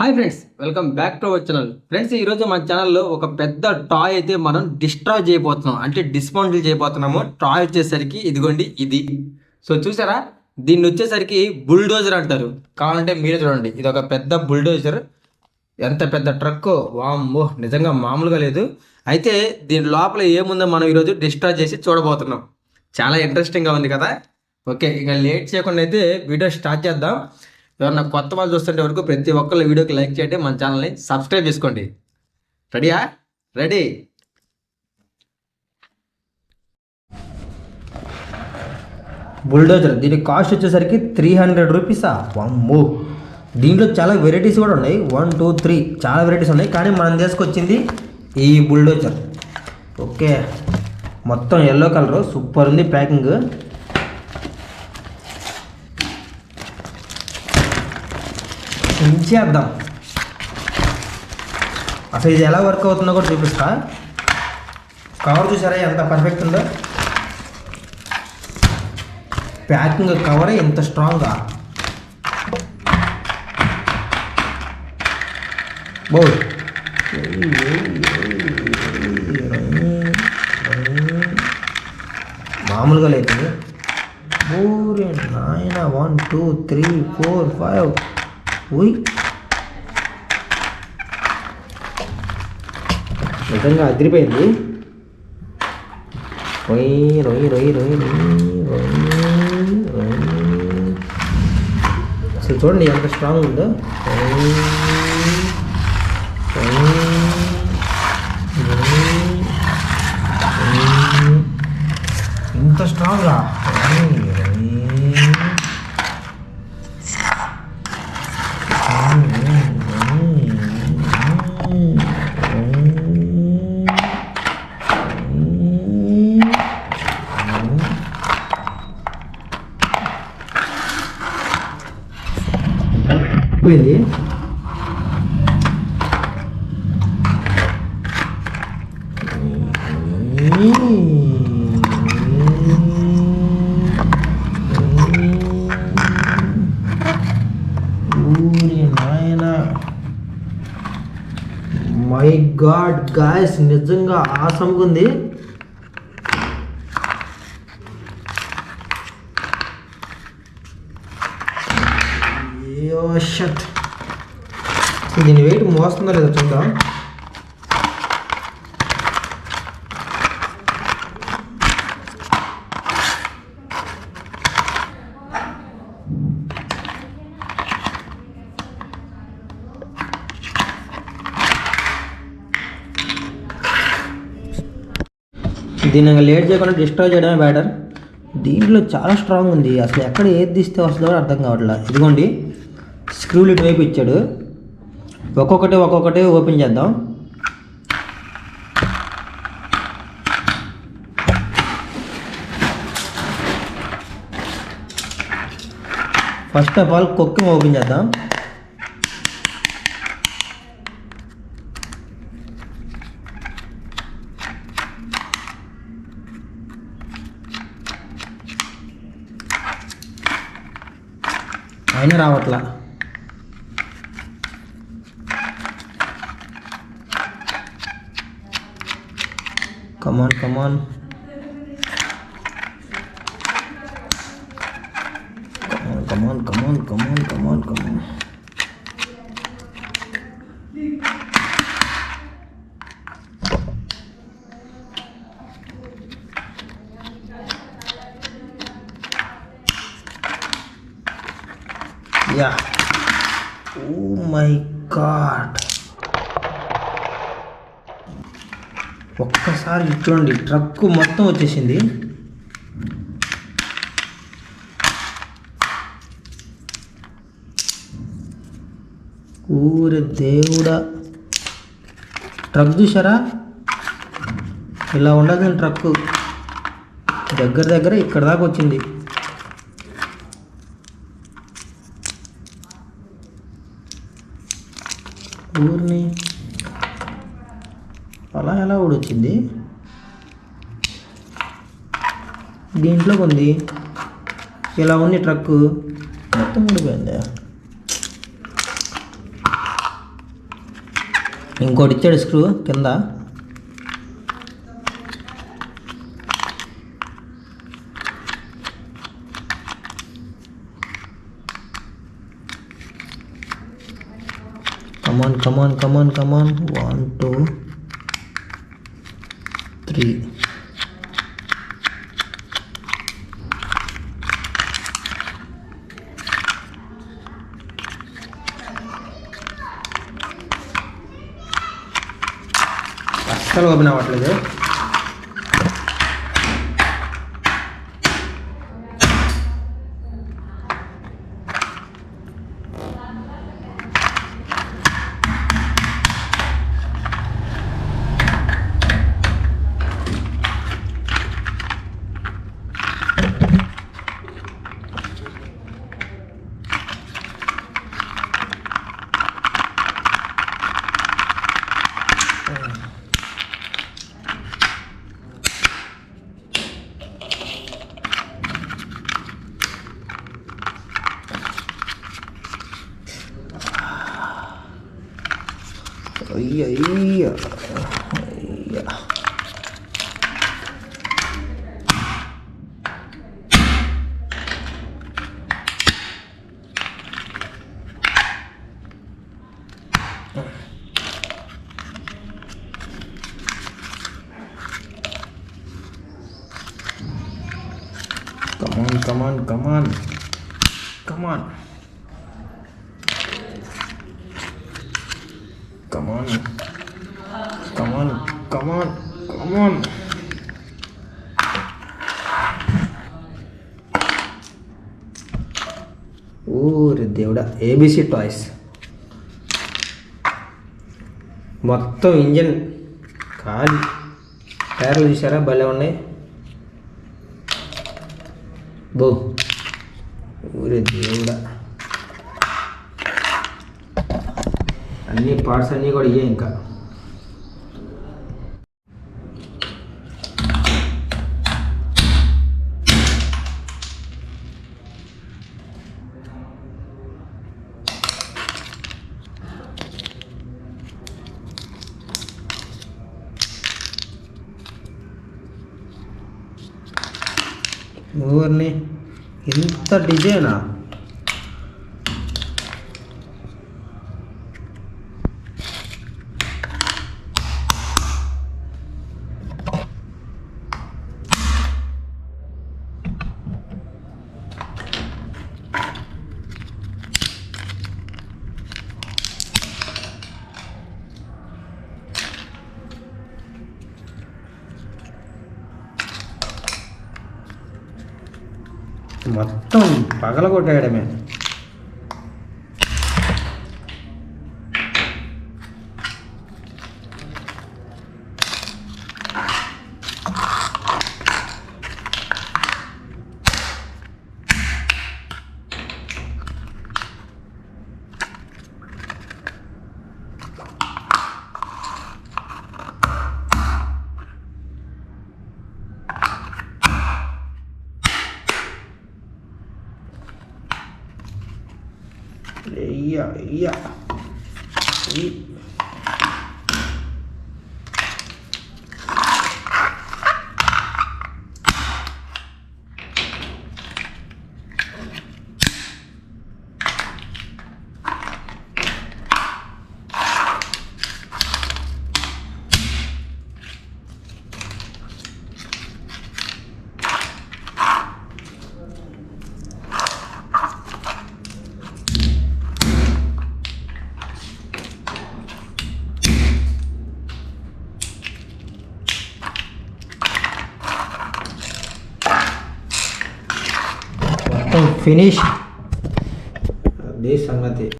Hi friends welcome back to our channel. Friends ఈరోజు మన ఛానల్లో ఒక పెద్ద టాయ్ అయితే మనం డిస్ట్రాయ్ చేయబోతున్నాం. అంటే డిస్మౌంటిల్ చేయబోతున్నాము. టాయ్ వచ్చేసరికి ఇదిగోండి ఇది. సో చూసారా? దీన్ని వచ్చేసరికి బుల్డోజర్ అంటారు. కావాలంటే మీరే చూడండి. ఇది ఒక పెద్ద బుల్డోజర్. ఎంత పెద్ద ట్రక్? వామ్మో నిజంగా మామూలుగా లేదు. అయితే దీని లోపల ఏముందో మనం ఈరోజు డిస్ట్రాయ్ చేసి చూడబోతున్నాం. చాలా ఇంట్రెస్టింగ్గా ఉంది కదా? ఓకే ఇక లేట్ చేయకుండా అయితే వీడియో స్టార్ట్ చేద్దాం. ఎవరన్నా కొత్త వాళ్ళు చూస్తుంటే వరకు ప్రతి ఒక్కళ్ళు వీడియోకి లైక్ చేయండి మన ఛానల్ని సబ్స్క్రైబ్ చేసుకోండి. రెడీయా? రెడీ. బుల్డోజర్ దీని కాస్ట్ వచ్చేసరికి త్రీ హండ్రెడ్ రూపీసా వమ్ము. దీంట్లో చాలా వెరైటీస్ కూడా ఉన్నాయి. వన్ టూ త్రీ చాలా వెరైటీస్ ఉన్నాయి. కానీ మనం తీసుకొచ్చింది ఈ బుల్డోజర్. ఓకే. మొత్తం ఎల్లో కలరు సూపర్ ఉంది ప్యాకింగ్. చేద్దాం అసలు ఇది ఎలా వర్క్ అవుతుందో కూడా చూపిస్తా. కవర్ చూసారా? ఎంత పర్ఫెక్ట్ ఉందో. ప్యాకింగ్ కవరే ఎంత స్ట్రాంగ్గా బో మామూలుగా లేదు. ఊరే నాయన one two three four five. ఊయ్ నిజంగా అదిరిపోయింది. రొయ్యి రొయ్యి రొయ్యి రొయ్యి రొయ్యి రొయ్యి అసలు చూడండి ఎంత స్ట్రాంగ్ ఉందో రొయ్యి, రొయ్యి, రొయ్యి, రొయ్యి. ఇంత స్ట్రాంగా రొయ్యి, రొయ్యి. పోయింది నాయనా. మై గాడ్ గాయస్ నిజంగా ఆసంగా ఉంది. అయ్యో షట్. దీని వెయిట్ మోస్తుందో లేదో చూద్దాం. దీన్ని లేట్ చేయకుండా డిస్ట్రాయ్ చేయడమే బెటర్ దీంట్లో చాలా స్ట్రాంగ్ ఉంది. అసలు ఎక్కడ ఏది తీస్తే వస్తుందో కూడా అర్థం కావట్లేదు ఇదిగోండి. స్క్రూలు ఇటువైపు ఇచ్చాడు. ఒక్కొక్కటి ఒక్కొక్కటి ఓపెన్ చేద్దాం. First of all cookie open చేద్దాం. అయినా రావట్లా. Come on, come on. Come on, come on, come on, come on, come on, come on. Yeah. Oh my god. ఒక్కసారి చూడండి ట్రక్ మొత్తం వచ్చేసింది. ఊరి దేవుడా. ట్రక్ చూసారా ఇలా ఉండదు ట్రక్. దగ్గర దగ్గర ఇక్కడ దాకా వచ్చింది. ఊరిని అలా ఎలా ఊడొచ్చింది? దీంట్లో ఉంది ఇలా ఉంది ట్రక్ మొత్తం ఊడిపోయింది? ఇంకోటి ఇచ్చాడు స్క్రూ కింద. Come on come on come on come on one two three అస్సలు ఓపెన్ అవ్వట్లేదు Oh iya iya. Iya. Come on, come on, come on. Come on. Come on, come on. ఊరి దేవుడా ఏబిసి టాయ్స్ మొత్తం engine ఖాళీ. టైర్లు చూసారా భలే ఉన్నాయి. బో. ఊరే దేవుడా. అన్ని పార్ట్స్ అన్నీ కూడా ఇయ్యే ఇంకా. ఊరిని. ఇంత డిజైనా? మొత్తం పగలగొట్టేయడమే. పగలగొట్టేయడమే అయ్యా అయ్యా ఈ మొత్తం finish. This Sangati.